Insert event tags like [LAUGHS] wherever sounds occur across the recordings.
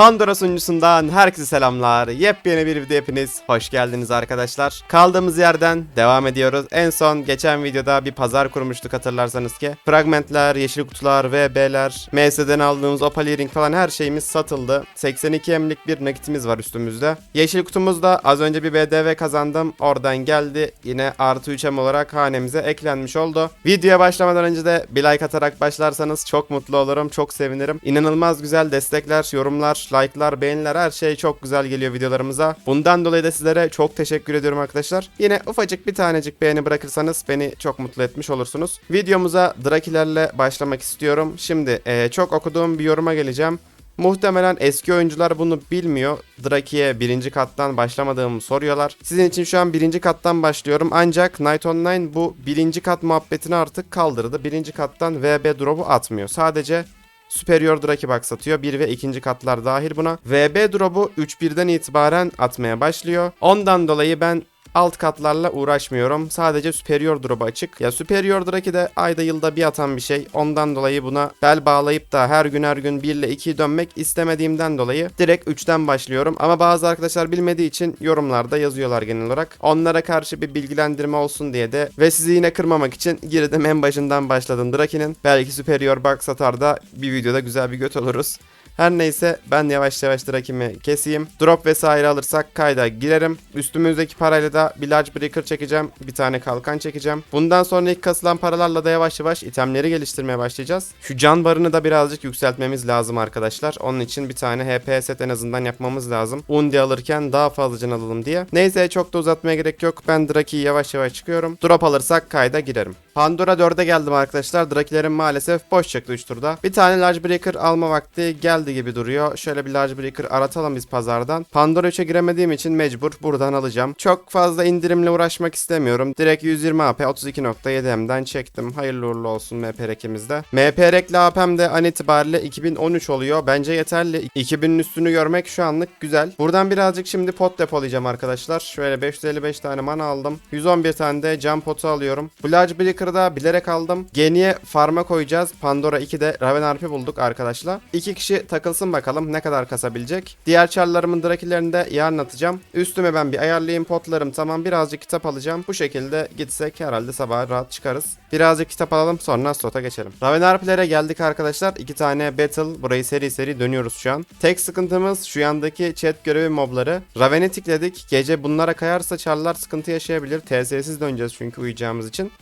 Pandora sunucusundan herkese selamlar. Yepyeni bir video hepiniz hoş geldiniz arkadaşlar. Kaldığımız yerden devam ediyoruz. En son geçen videoda bir pazar kurmuştuk hatırlarsanız ki. Fragmentler, yeşil kutular, VB'ler, MS'den aldığımız Opal falan her şeyimiz satıldı. 82 emlik bir nakitimiz var üstümüzde. Yeşil kutumuzda az önce bir BDV kazandım. Oradan geldi. Yine artı 3 em olarak hanemize eklenmiş oldu. Videoya başlamadan önce de bir like atarak başlarsanız çok mutlu olurum. Çok sevinirim. İnanılmaz güzel destekler, yorumlar, like'lar, beğeniler her şey çok güzel geliyor videolarımıza. Bundan dolayı da sizlere çok teşekkür ediyorum arkadaşlar. Yine ufacık bir tanecik beğeni bırakırsanız beni çok mutlu etmiş olursunuz. Videomuza Drakilerle başlamak istiyorum. Şimdi eee, çok okuduğum bir yoruma geleceğim. Muhtemelen eski oyuncular bunu bilmiyor. Draki'ye birinci kattan başlamadığımı soruyorlar. Sizin için şu an birinci kattan başlıyorum. Ancak Night Online bu birinci kat muhabbetini artık kaldırdı. Birinci kattan VB drop'u atmıyor. Sadece Superior Draki Box atıyor. 1 ve 2. katlar dahil buna. VB drop'u 3-1'den itibaren atmaya başlıyor. Ondan dolayı ben alt katlarla uğraşmıyorum. Sadece Superior Drop'u açık. Ya Superior Draki de ayda yılda bir atan bir şey. Ondan dolayı buna bel bağlayıp da her gün her gün 1 ile 2'yi dönmek istemediğimden dolayı direkt 3'ten başlıyorum. Ama bazı arkadaşlar bilmediği için yorumlarda yazıyorlar genel olarak. Onlara karşı bir bilgilendirme olsun diye de ve sizi yine kırmamak için girdim en başından başladım Draki'nin. Belki Superior Box atar da bir videoda güzel bir göt oluruz. Her neyse ben yavaş yavaş rakimi keseyim. Drop vesaire alırsak kayda girerim. Üstümüzdeki parayla da bir large breaker çekeceğim. Bir tane kalkan çekeceğim. Bundan sonra ilk kasılan paralarla da yavaş yavaş itemleri geliştirmeye başlayacağız. Şu can barını da birazcık yükseltmemiz lazım arkadaşlar. Onun için bir tane HP set en azından yapmamız lazım. Undi alırken daha fazla can alalım diye. Neyse çok da uzatmaya gerek yok. Ben Draki'yi yavaş yavaş çıkıyorum. Drop alırsak kayda girerim. Pandora 4'e geldim arkadaşlar. Drakilerim maalesef boş çıktı 3 turda. Bir tane large breaker alma vakti geldi gibi duruyor. Şöyle bir large breaker aratalım biz pazardan. Pandora 3'e giremediğim için mecbur buradan alacağım. Çok fazla indirimle uğraşmak istemiyorum. Direkt 120 AP 32.7M'den çektim. Hayırlı uğurlu olsun MP rekimizde. MP rekli AP'm de an itibariyle 2013 oluyor. Bence yeterli. 2000'in üstünü görmek şu anlık güzel. Buradan birazcık şimdi pot depolayacağım arkadaşlar. Şöyle 555 tane mana aldım. 111 tane de cam potu alıyorum. Bu large da bilerek aldım. Geniye farma koyacağız. Pandora 2'de Raven RP bulduk arkadaşlar. İki kişi takılsın bakalım ne kadar kasabilecek. Diğer çarlarımın drakilerini de yarın atacağım. Üstüme ben bir ayarlayayım potlarım tamam birazcık kitap alacağım. Bu şekilde gitsek herhalde sabah rahat çıkarız. Birazcık kitap alalım sonra slota geçelim. Raven RP'lere geldik arkadaşlar. İki tane battle. Burayı seri seri dönüyoruz şu an. Tek sıkıntımız şu yandaki chat görevi mobları. Raven'i tikledik. Gece bunlara kayarsa çarlar sıkıntı yaşayabilir. TS'siz döneceğiz çünkü uyuyacağımız için.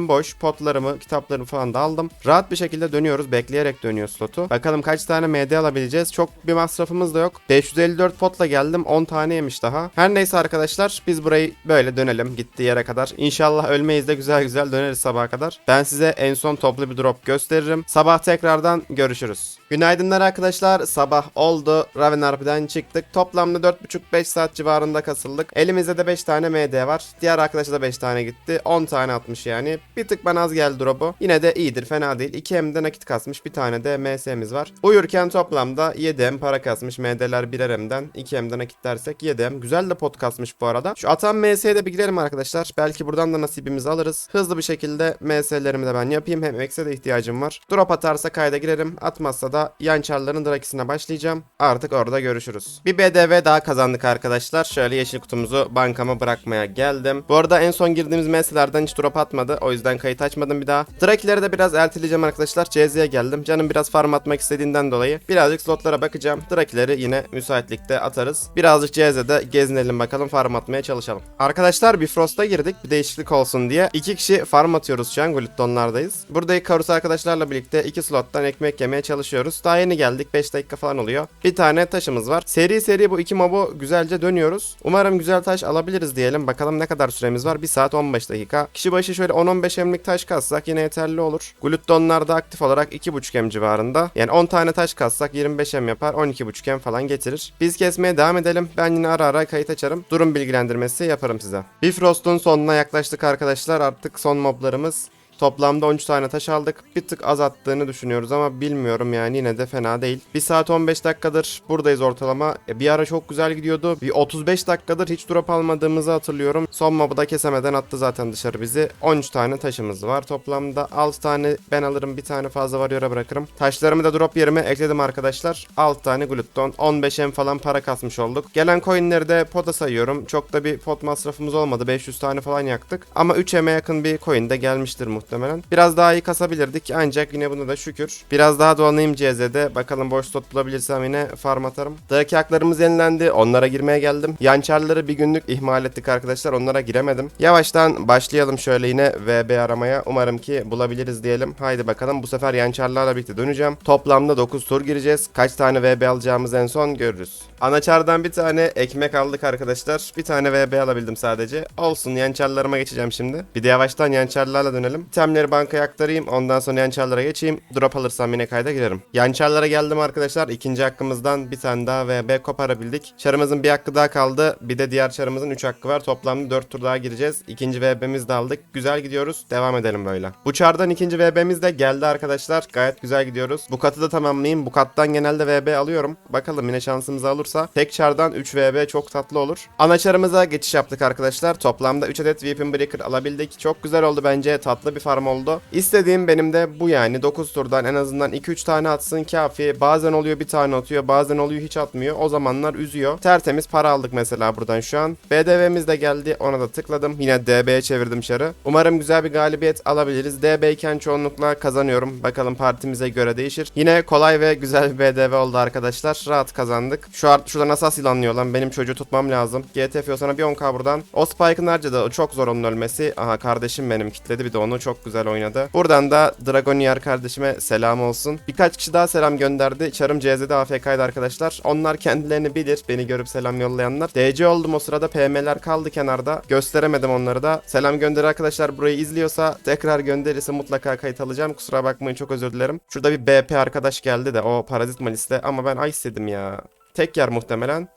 Üstlerim boş. Potlarımı, kitaplarımı falan da aldım. Rahat bir şekilde dönüyoruz. Bekleyerek dönüyor slotu. Bakalım kaç tane MD alabileceğiz. Çok bir masrafımız da yok. 554 potla geldim. 10 tane yemiş daha. Her neyse arkadaşlar biz burayı böyle dönelim gittiği yere kadar. İnşallah ölmeyiz de güzel güzel döneriz sabaha kadar. Ben size en son toplu bir drop gösteririm. Sabah tekrardan görüşürüz. Günaydınlar arkadaşlar. Sabah oldu. Raven RP'den çıktık. Toplamda 4,5-5 saat civarında kasıldık. Elimizde de 5 tane MD var. Diğer arkadaşa da 5 tane gitti. 10 tane atmış yani. Bir tık bana az geldi drop'u. Yine de iyidir fena değil. 2 M'de nakit kasmış. Bir tane de MS'miz var. Uyurken toplamda 7 M para kasmış. MD'ler 1'er M'den. 2 M'de nakit dersek 7 M. Güzel de pot kasmış bu arada. Şu atan MS'ye de bir girelim arkadaşlar. Belki buradan da nasibimizi alırız. Hızlı bir şekilde MS'lerimi de ben yapayım. Hem X'e de ihtiyacım var. Drop atarsa kayda girerim. Atmazsa da yan çarların drakisine başlayacağım. Artık orada görüşürüz. Bir BDV daha kazandık arkadaşlar. Şöyle yeşil kutumuzu bankama bırakmaya geldim. Bu arada en son girdiğimiz meslelerden hiç drop atmadı. O yüzden kayıt açmadım bir daha. Drakileri de biraz erteleyeceğim arkadaşlar. CZ'ye geldim. Canım biraz farm atmak istediğinden dolayı. Birazcık slotlara bakacağım. Drakileri yine müsaitlikte atarız. Birazcık CZ'de gezinelim bakalım farm atmaya çalışalım. Arkadaşlar bir Frost'a girdik. Bir değişiklik olsun diye. iki kişi farm atıyoruz şu an. Gluttonlardayız. Burada Icarus arkadaşlarla birlikte iki slottan ekmek yemeye çalışıyoruz. Daha yeni geldik. 5 dakika falan oluyor. Bir tane taşımız var. Seri seri bu iki mobu güzelce dönüyoruz. Umarım güzel taş alabiliriz diyelim. Bakalım ne kadar süremiz var. 1 saat 15 dakika. Kişi başı şöyle 10-15 emlik taş kassak yine yeterli olur. Gluttonlar da aktif olarak 2.5 em civarında. Yani 10 tane taş kassak 25 em yapar. 12.5 em falan getirir. Biz kesmeye devam edelim. Ben yine ara ara kayıt açarım. Durum bilgilendirmesi yaparım size. Bifrost'un sonuna yaklaştık arkadaşlar. Artık son moblarımız Toplamda 13 tane taş aldık. Bir tık az attığını düşünüyoruz ama bilmiyorum yani yine de fena değil. 1 saat 15 dakikadır buradayız ortalama. E, bir ara çok güzel gidiyordu. Bir 35 dakikadır hiç drop almadığımızı hatırlıyorum. Son mob'u da kesemeden attı zaten dışarı bizi. 13 tane taşımız var. Toplamda 6 tane ben alırım. Bir tane fazla varıyor'a bırakırım. Taşlarımı da drop yerime ekledim arkadaşlar. 6 tane glutton. 15M falan para kasmış olduk. Gelen coinleri de pota sayıyorum. Çok da bir pot masrafımız olmadı. 500 tane falan yaktık. Ama 3M'e yakın bir coin de gelmiştir muhtemelen. Biraz daha iyi kasabilirdik ancak yine buna da şükür. Biraz daha dolanayım CZ'de. Bakalım boş slot bulabilirsem yine farm atarım. Daki haklarımız yenilendi. Onlara girmeye geldim. Yançarları bir günlük ihmal ettik arkadaşlar. Onlara giremedim. Yavaştan başlayalım şöyle yine VB aramaya. Umarım ki bulabiliriz diyelim. Haydi bakalım bu sefer yançarlarla birlikte döneceğim. Toplamda 9 tur gireceğiz. Kaç tane VB alacağımız en son görürüz. Anaçardan bir tane ekmek aldık arkadaşlar. Bir tane VB alabildim sadece. Olsun yançarlarıma geçeceğim şimdi. Bir de yavaştan yançarlarla dönelim. Temleri bankaya aktarayım. Ondan sonra yançarlara geçeyim. Drop alırsam yine kayda girerim. Yançarlara geldim arkadaşlar. İkinci hakkımızdan bir tane daha VB koparabildik. Çarımızın bir hakkı daha kaldı. Bir de diğer çarımızın 3 hakkı var. Toplamda 4 tur daha gireceğiz. İkinci VB'mizi de aldık. Güzel gidiyoruz. Devam edelim böyle. Bu çardan ikinci VB'miz de geldi arkadaşlar. Gayet güzel gidiyoruz. Bu katı da tamamlayayım. Bu kattan genelde VB alıyorum. Bakalım yine şansımız olursa. Tek çardan 3 VB çok tatlı olur. Ana çarımıza geçiş yaptık arkadaşlar. Toplamda 3 adet Weapon Breaker alabildik. Çok güzel oldu bence. Tatlı bir farm oldu. İstediğim benim de bu yani. 9 turdan en azından 2-3 tane atsın kafi. Bazen oluyor bir tane atıyor. Bazen oluyor hiç atmıyor. O zamanlar üzüyor. Tertemiz para aldık mesela buradan şu an. BDV'miz de geldi. Ona da tıkladım. Yine DB'ye çevirdim şarı. Umarım güzel bir galibiyet alabiliriz. DB iken çoğunlukla kazanıyorum. Bakalım partimize göre değişir. Yine kolay ve güzel bir BDV oldu arkadaşlar. Rahat kazandık. Şu art şurada nasıl silanlıyor lan? Benim çocuğu tutmam lazım. GTF sana bir 10k buradan. O Spike'ın harcadı. Çok zor onun ölmesi. Aha kardeşim benim kitledi bir de onu çok güzel oynadı. Buradan da Dragonier kardeşime selam olsun. Birkaç kişi daha selam gönderdi. Çarım CZ'de AFK'ydı arkadaşlar. Onlar kendilerini bilir. Beni görüp selam yollayanlar. DC oldum o sırada. PM'ler kaldı kenarda. Gösteremedim onları da. Selam gönder arkadaşlar. Burayı izliyorsa tekrar gönderirse mutlaka kayıt alacağım. Kusura bakmayın çok özür dilerim. Şurada bir BP arkadaş geldi de o parazit maliste ama ben ice dedim ya. Tek yer muhtemelen.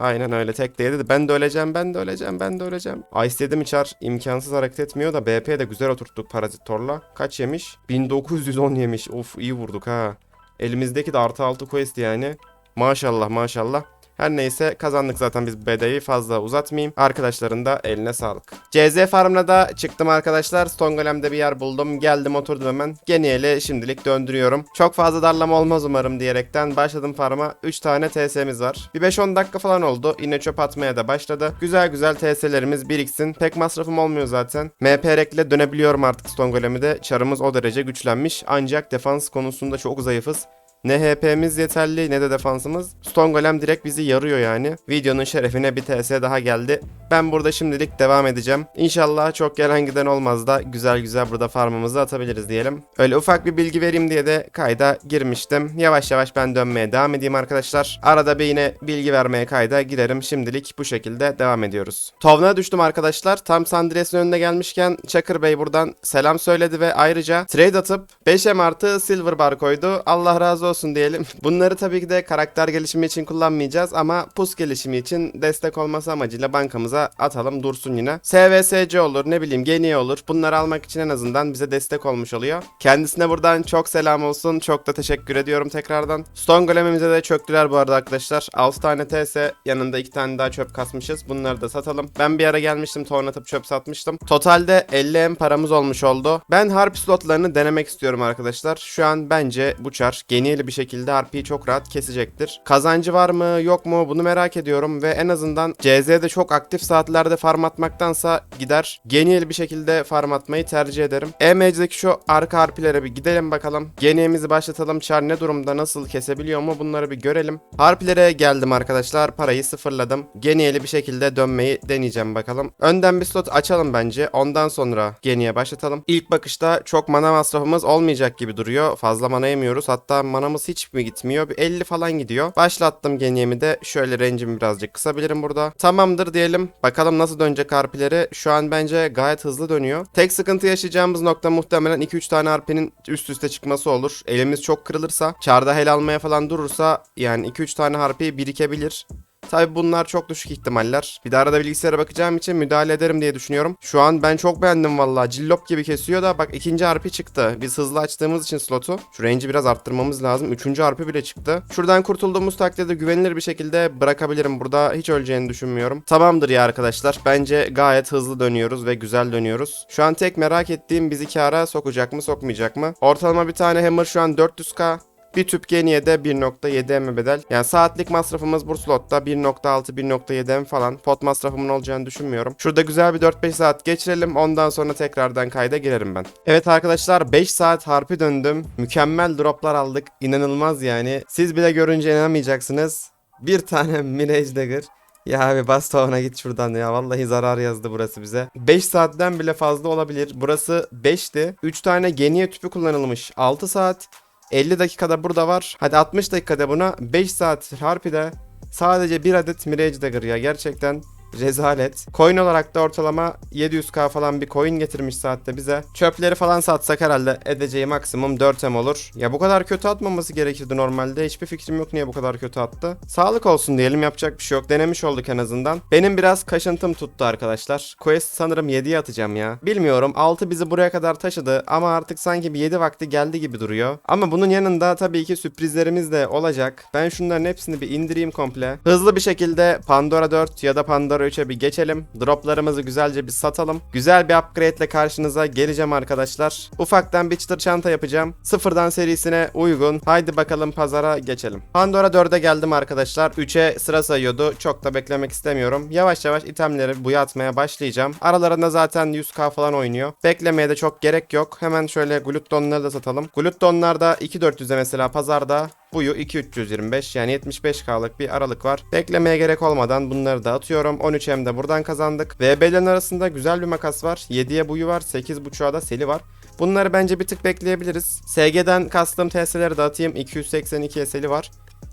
Aynen öyle tek değdi de ben de öleceğim ben de öleceğim ben de öleceğim. Ice dedim içer imkansız hareket etmiyor da BP de güzel oturttuk Parazitor'la. Kaç yemiş? 1910 yemiş. Of iyi vurduk ha. Elimizdeki de artı 6 quest yani. Maşallah maşallah. Her neyse kazandık zaten biz bedeyi fazla uzatmayayım. Arkadaşların da eline sağlık. CZ Farm'la da çıktım arkadaşlar. Stongolem'de bir yer buldum. Geldim oturdum hemen. Geniyeli şimdilik döndürüyorum. Çok fazla darlama olmaz umarım diyerekten başladım farma. 3 tane TS'miz var. Bir 5-10 dakika falan oldu. Yine çöp atmaya da başladı. Güzel güzel TS'lerimiz biriksin. Pek masrafım olmuyor zaten. MP ile dönebiliyorum artık Stongolem'i de. Çarımız o derece güçlenmiş. Ancak defans konusunda çok zayıfız. Ne HP'miz yeterli ne de defansımız. Stone Golem direkt bizi yarıyor yani. Videonun şerefine bir TS daha geldi. Ben burada şimdilik devam edeceğim. İnşallah çok gelen giden olmaz da güzel güzel burada farmımızı atabiliriz diyelim. Öyle ufak bir bilgi vereyim diye de kayda girmiştim. Yavaş yavaş ben dönmeye devam edeyim arkadaşlar. Arada bir yine bilgi vermeye kayda giderim. Şimdilik bu şekilde devam ediyoruz. Tovna düştüm arkadaşlar. Tam Sandres'in önüne gelmişken Çakır Bey buradan selam söyledi ve ayrıca trade atıp 5M artı silver bar koydu. Allah razı olsun diyelim. [LAUGHS] Bunları tabii ki de karakter gelişimi için kullanmayacağız ama pus gelişimi için destek olması amacıyla bankamıza atalım dursun yine. SVSC olur ne bileyim Genie olur. Bunları almak için en azından bize destek olmuş oluyor. Kendisine buradan çok selam olsun. Çok da teşekkür ediyorum tekrardan. Stone Golem'imize de çöktüler bu arada arkadaşlar. 6 tane TS yanında 2 tane daha çöp kasmışız. Bunları da satalım. Ben bir ara gelmiştim tornatıp çöp satmıştım. Totalde 50M paramız olmuş oldu. Ben harp slotlarını denemek istiyorum arkadaşlar. Şu an bence bu çar Genieli bir şekilde harpiyi çok rahat kesecektir. Kazancı var mı yok mu bunu merak ediyorum ve en azından CZ'de çok aktif saatlerde farm atmaktansa gider Geniel bir şekilde farm atmayı tercih ederim. EMC'deki şu arka harpilere bir gidelim bakalım. Geniemizi başlatalım. Char ne durumda nasıl kesebiliyor mu bunları bir görelim. Harpilere geldim arkadaşlar. Parayı sıfırladım. Genieli bir şekilde dönmeyi deneyeceğim bakalım. Önden bir slot açalım bence. Ondan sonra Geniye başlatalım. İlk bakışta çok mana masrafımız olmayacak gibi duruyor. Fazla mana yemiyoruz. Hatta manamız hiç mi gitmiyor? Bir 50 falan gidiyor. Başlattım Geniyemi de. Şöyle range'imi birazcık kısabilirim burada. Tamamdır diyelim. Bakalım nasıl dönecek harpileri. Şu an bence gayet hızlı dönüyor. Tek sıkıntı yaşayacağımız nokta muhtemelen 2-3 tane harpinin üst üste çıkması olur. Elimiz çok kırılırsa, çarda hel almaya falan durursa yani 2-3 tane harpi birikebilir. Tabi bunlar çok düşük ihtimaller. Bir de arada bilgisayara bakacağım için müdahale ederim diye düşünüyorum. Şu an ben çok beğendim vallahi. Cillop gibi kesiyor da bak ikinci RP çıktı. Biz hızlı açtığımız için slotu. Şu range'i biraz arttırmamız lazım. Üçüncü RP bile çıktı. Şuradan kurtulduğumuz takdirde güvenilir bir şekilde bırakabilirim. Burada hiç öleceğini düşünmüyorum. Tamamdır ya arkadaşlar. Bence gayet hızlı dönüyoruz ve güzel dönüyoruz. Şu an tek merak ettiğim bizi kâra sokacak mı sokmayacak mı? Ortalama bir tane hammer şu an 400k. Bir tüp geniye de 1.7 M bedel. Yani saatlik masrafımız bu slotta 1.6-1.7 M falan. Pot masrafımın olacağını düşünmüyorum. Şurada güzel bir 4-5 saat geçirelim. Ondan sonra tekrardan kayda girerim ben. Evet arkadaşlar 5 saat harpi döndüm. Mükemmel droplar aldık. İnanılmaz yani. Siz bile görünce inanamayacaksınız. Bir tane [LAUGHS] Mirage Dagger. Ya abi bas tavan'a git şuradan ya. Vallahi zarar yazdı burası bize. 5 saatten bile fazla olabilir. Burası 5'ti. 3 tane geniye tüpü kullanılmış. 6 saat. 50 dakikada burada var. Hadi 60 dakikada buna 5 saat harpide sadece bir adet Mirage Dagger ya. Gerçekten rezalet. Coin olarak da ortalama 700k falan bir coin getirmiş saatte bize. Çöpleri falan satsak herhalde edeceği maksimum 4M olur. Ya bu kadar kötü atmaması gerekirdi normalde. Hiçbir fikrim yok niye bu kadar kötü attı. Sağlık olsun diyelim yapacak bir şey yok. Denemiş olduk en azından. Benim biraz kaşıntım tuttu arkadaşlar. Quest sanırım 7'ye atacağım ya. Bilmiyorum 6 bizi buraya kadar taşıdı ama artık sanki bir 7 vakti geldi gibi duruyor. Ama bunun yanında tabii ki sürprizlerimiz de olacak. Ben şunların hepsini bir indireyim komple. Hızlı bir şekilde Pandora 4 ya da Pandora 3'e bir geçelim. Droplarımızı güzelce bir satalım. Güzel bir upgrade ile karşınıza geleceğim arkadaşlar. Ufaktan bir çıtır çanta yapacağım. Sıfırdan serisine uygun. Haydi bakalım pazara geçelim. Pandora 4'e geldim arkadaşlar. 3'e sıra sayıyordu. Çok da beklemek istemiyorum. Yavaş yavaş itemleri buya atmaya başlayacağım. Aralarında zaten 100k falan oynuyor. Beklemeye de çok gerek yok. Hemen şöyle Gluton'ları da satalım. Gluton'larda 2400'e mesela pazarda Buyu 2325 yani 75K'lık bir aralık var. Beklemeye gerek olmadan bunları da atıyorum. 13M de buradan kazandık. VB'lerin arasında güzel bir makas var. 7'ye buyu var. 8.5'a da seli var. Bunları bence bir tık bekleyebiliriz. SG'den kastım TS'leri de atayım. 282 seli var.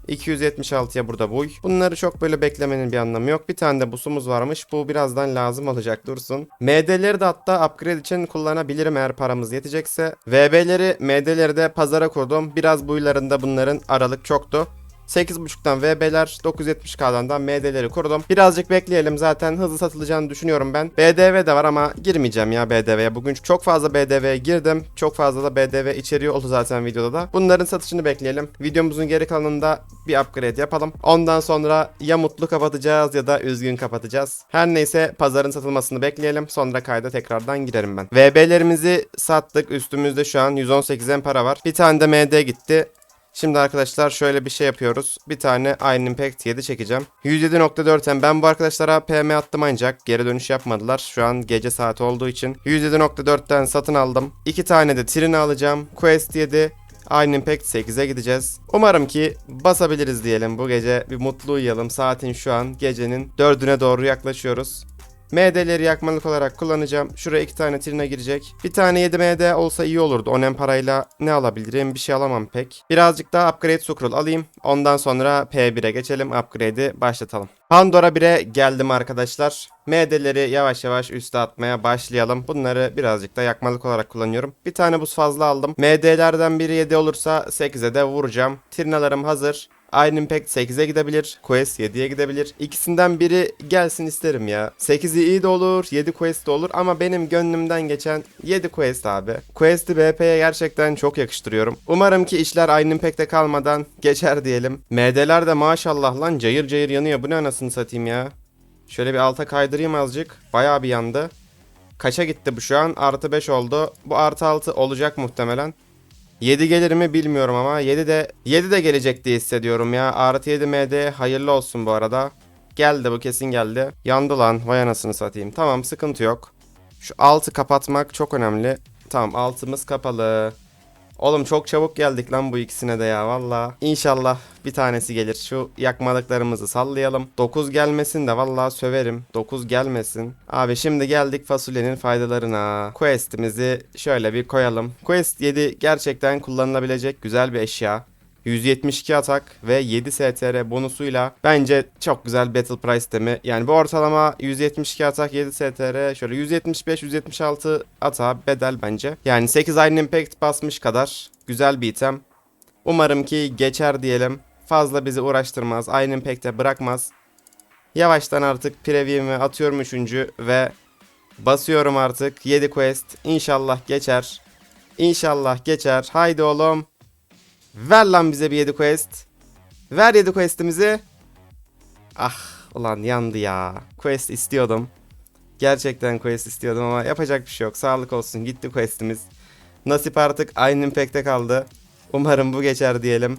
276'ya burada buy. Bunları çok böyle beklemenin bir anlamı yok. Bir tane de busumuz varmış. Bu birazdan lazım olacak dursun. MD'leri de hatta upgrade için kullanabilirim eğer paramız yetecekse. VB'leri, MD'leri de pazara kurdum. Biraz buylarında bunların aralık çoktu. 8.5'tan VB'ler 970K'dan da MD'leri kurdum. Birazcık bekleyelim zaten hızlı satılacağını düşünüyorum ben. BDV de var ama girmeyeceğim ya BDV'ye. Bugün çok fazla BDV'ye girdim. Çok fazla da BDV içeriği oldu zaten videoda da. Bunların satışını bekleyelim. Videomuzun geri kalanında bir upgrade yapalım. Ondan sonra ya mutlu kapatacağız ya da üzgün kapatacağız. Her neyse pazarın satılmasını bekleyelim. Sonra kayda tekrardan girerim ben. VB'lerimizi sattık. Üstümüzde şu an 118'en para var. Bir tane de MD gitti. Şimdi arkadaşlar şöyle bir şey yapıyoruz. Bir tane Iron Impact 7 çekeceğim. 107.4'ten ben bu arkadaşlara PM attım ancak geri dönüş yapmadılar. Şu an gece saati olduğu için. 107.4'ten satın aldım. 2 tane de Trin alacağım. Quest 7 Iron Impact 8'e gideceğiz. Umarım ki basabiliriz diyelim bu gece. Bir mutlu uyuyalım. Saatin şu an gecenin 4'üne doğru yaklaşıyoruz. MD'leri yakmalık olarak kullanacağım. Şuraya iki tane trine girecek. Bir tane 7 MD olsa iyi olurdu. Onem parayla ne alabilirim? Bir şey alamam pek. Birazcık daha upgrade scroll alayım. Ondan sonra P1'e geçelim. Upgrade'i başlatalım. Pandora 1'e geldim arkadaşlar. MD'leri yavaş yavaş üste atmaya başlayalım. Bunları birazcık da yakmalık olarak kullanıyorum. Bir tane buz fazla aldım. MD'lerden biri 7 olursa 8'e de vuracağım. Trinalarım hazır. Iron Impact 8'e gidebilir. Quest 7'ye gidebilir. İkisinden biri gelsin isterim ya. 8'i iyi de olur. 7 Quest de olur. Ama benim gönlümden geçen 7 Quest abi. Quest'i BP'ye gerçekten çok yakıştırıyorum. Umarım ki işler Iron Impact'te kalmadan geçer diyelim. MD'ler de maşallah lan cayır cayır yanıyor. Bu ne anasını satayım ya. Şöyle bir alta kaydırayım azıcık. Bayağı bir yandı. Kaça gitti bu şu an? Artı 5 oldu. Bu artı 6 olacak muhtemelen. 7 gelir mi bilmiyorum ama 7 de 7 de gelecek diye hissediyorum ya. Artı 7 MD hayırlı olsun bu arada. Geldi bu kesin geldi. Yandı lan vay anasını satayım. Tamam sıkıntı yok. Şu altı kapatmak çok önemli. Tamam altımız kapalı. Oğlum çok çabuk geldik lan bu ikisine de ya valla. İnşallah bir tanesi gelir. Şu yakmalıklarımızı sallayalım. 9 gelmesin de valla söverim. 9 gelmesin. Abi şimdi geldik fasulyenin faydalarına. Quest'imizi şöyle bir koyalım. Quest 7 gerçekten kullanılabilecek güzel bir eşya. 172 atak ve 7 STR bonusuyla bence çok güzel Battle Price temi. Yani bu ortalama 172 atak 7 STR şöyle 175-176 ata bedel bence. Yani 8 Iron Impact basmış kadar güzel bir item. Umarım ki geçer diyelim. Fazla bizi uğraştırmaz. Iron Impact'e bırakmaz. Yavaştan artık preview'imi atıyorum 3. ve basıyorum artık 7 quest. İnşallah geçer. İnşallah geçer. Haydi oğlum. Ver lan bize bir 7 quest. Ver 7 questimizi. Ah ulan yandı ya. Quest istiyordum. Gerçekten quest istiyordum ama yapacak bir şey yok. Sağlık olsun gitti questimiz. Nasip artık aynı impact'te kaldı. Umarım bu geçer diyelim.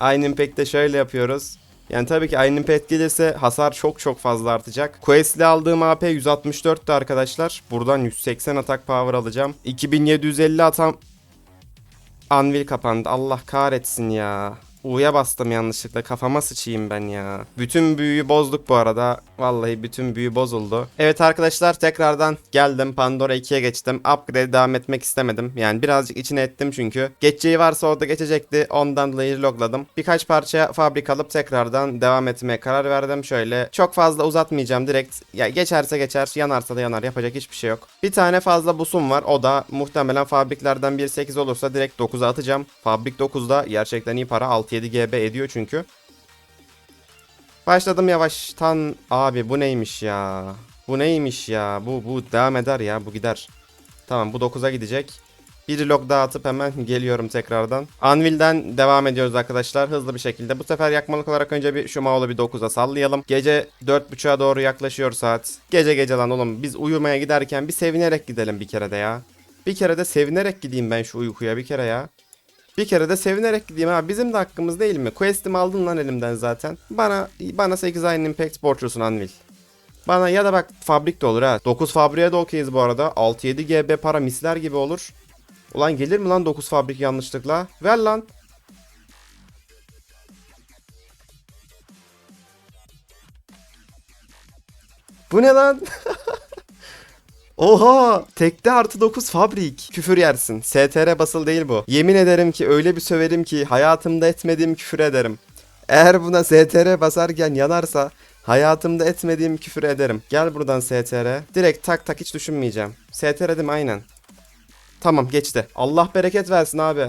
Aynı impact'te şöyle yapıyoruz. Yani tabii ki aynı impact gelirse hasar çok çok fazla artacak. Quest'le aldığım AP 164'tü arkadaşlar. Buradan 180 atak power alacağım. 2750 atam... Anvil kapandı. Allah kahretsin ya. U'ya bastım yanlışlıkla. Kafama sıçayım ben ya. Bütün büyüyü bozduk bu arada. Vallahi bütün büyü bozuldu. Evet arkadaşlar tekrardan geldim. Pandora 2'ye geçtim. Upgrade devam etmek istemedim. Yani birazcık içine ettim çünkü. Geçeceği varsa orada geçecekti. Ondan dolayı logladım. Birkaç parça fabrik alıp tekrardan devam etmeye karar verdim. Şöyle çok fazla uzatmayacağım. Direkt ya geçerse geçer. Yanarsa da yanar. Yapacak hiçbir şey yok. Bir tane fazla busum var. O da muhtemelen fabriklerden 1.8 olursa direkt 9'a atacağım. Fabrik 9'da gerçekten iyi para. 6-7 GB ediyor çünkü. Başladım yavaştan. Abi bu neymiş ya? Bu neymiş ya? Bu bu devam eder ya. Bu gider. Tamam bu 9'a gidecek. Bir log daha atıp hemen geliyorum tekrardan. Anvil'den devam ediyoruz arkadaşlar hızlı bir şekilde. Bu sefer yakmalık olarak önce bir şu Maul'u bir 9'a sallayalım. Gece 4.30'a doğru yaklaşıyor saat. Gece gece lan oğlum biz uyumaya giderken bir sevinerek gidelim bir kere de ya. Bir kere de sevinerek gideyim ben şu uykuya bir kere ya. Bir kere de sevinerek gideyim ha. Bizim de hakkımız değil mi? Quest'imi aldın lan elimden zaten. Bana bana 8 ayın impact borçlusun Anvil. Bana ya da bak fabrik de olur ha. 9 fabriğe de okeyiz bu arada. 6-7 GB para misler gibi olur. Ulan gelir mi lan 9 fabrik yanlışlıkla? Ver lan. Bu ne lan? [LAUGHS] Oha! Tekte artı 9 fabrik. Küfür yersin. STR basıl değil bu. Yemin ederim ki öyle bir söverim ki hayatımda etmediğim küfür ederim. Eğer buna STR basarken yanarsa hayatımda etmediğim küfür ederim. Gel buradan STR. Direkt tak tak hiç düşünmeyeceğim. STR dedim aynen. Tamam geçti. Allah bereket versin abi.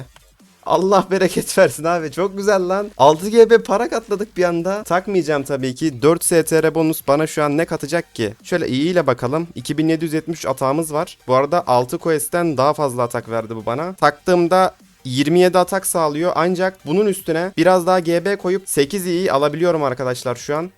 Allah bereket [LAUGHS] versin abi. Çok güzel lan. 6 GB para katladık bir anda. Takmayacağım tabii ki. 4 STR bonus bana şu an ne katacak ki? Şöyle iyi ile bakalım. 2773 atağımız var. Bu arada 6 quest'ten daha fazla atak verdi bu bana. Taktığımda 27 atak sağlıyor ancak bunun üstüne biraz daha GB koyup 8 iyi alabiliyorum arkadaşlar şu an.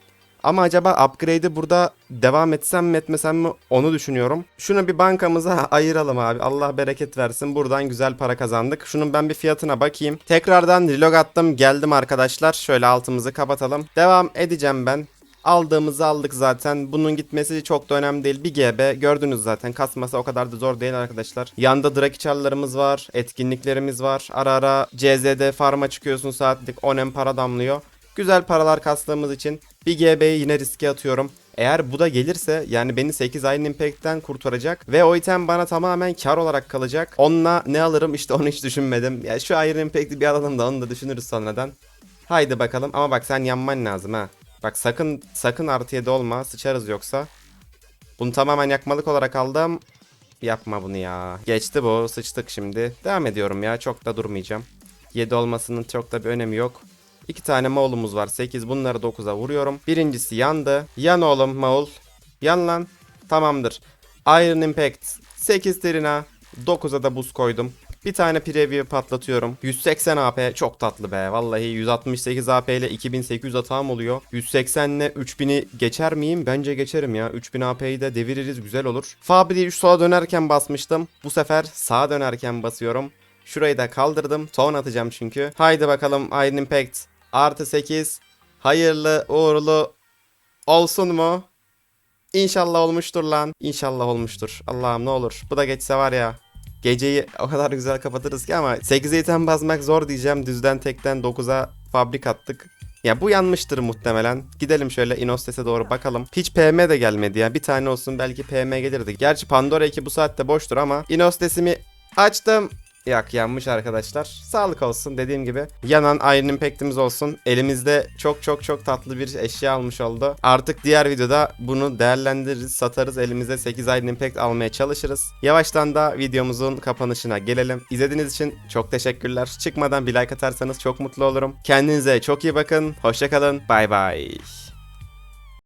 Ama acaba upgrade'i burada devam etsem mi etmesem mi onu düşünüyorum. Şunu bir bankamıza [LAUGHS] ayıralım abi. Allah bereket versin. Buradan güzel para kazandık. Şunun ben bir fiyatına bakayım. Tekrardan relog attım. Geldim arkadaşlar. Şöyle altımızı kapatalım. Devam edeceğim ben. Aldığımızı aldık zaten. Bunun gitmesi çok da önemli değil. Bir GB gördünüz zaten. Kasması o kadar da zor değil arkadaşlar. Yanda Drakiçarlarımız var. Etkinliklerimiz var. Ara ara CZ'de farma çıkıyorsun saatlik. Onem para damlıyor. Güzel paralar kastığımız için bir GB'yi yine riske atıyorum. Eğer bu da gelirse yani beni 8 ayın impact'ten kurtaracak ve o item bana tamamen kar olarak kalacak. Onunla ne alırım işte onu hiç düşünmedim. Ya şu Iron Impact'i bir alalım da onu da düşünürüz sonradan. Haydi bakalım ama bak sen yanman lazım ha. Bak sakın sakın artı 7 olma sıçarız yoksa. Bunu tamamen yakmalık olarak aldım. Yapma bunu ya. Geçti bu sıçtık şimdi. Devam ediyorum ya çok da durmayacağım. 7 olmasının çok da bir önemi yok. İki tane Maul'umuz var. 8 bunları 9'a vuruyorum. Birincisi yandı. Yan oğlum Maul. Yan lan. Tamamdır. Iron Impact 8 trina. 9'a da buz koydum. Bir tane preview patlatıyorum. 180 AP çok tatlı be. Vallahi 168 AP ile 2800 atağım oluyor. 180 ile 3000'i geçer miyim? Bence geçerim ya. 3000 AP'yi de deviririz güzel olur. Fabri'yi sola dönerken basmıştım. Bu sefer sağa dönerken basıyorum. Şurayı da kaldırdım. Ton atacağım çünkü. Haydi bakalım Iron Impact. Artı 8. Hayırlı uğurlu olsun mu? İnşallah olmuştur lan. İnşallah olmuştur. Allah'ım ne olur. Bu da geçse var ya. Geceyi o kadar güzel kapatırız ki ama 8'e item basmak zor diyeceğim. Düzden tekten 9'a fabrik attık. Ya bu yanmıştır muhtemelen. Gidelim şöyle Inostes'e doğru bakalım. Hiç PM de gelmedi ya. Bir tane olsun belki PM gelirdi. Gerçi Pandora 2 bu saatte boştur ama Inostes'imi açtım. Yak yanmış arkadaşlar. Sağlık olsun dediğim gibi. Yanan Iron Impact'imiz olsun. Elimizde çok çok çok tatlı bir eşya almış oldu. Artık diğer videoda bunu değerlendiririz, satarız. Elimize 8 Iron Impact almaya çalışırız. Yavaştan da videomuzun kapanışına gelelim. İzlediğiniz için çok teşekkürler. Çıkmadan bir like atarsanız çok mutlu olurum. Kendinize çok iyi bakın. Hoşçakalın. Bay bay.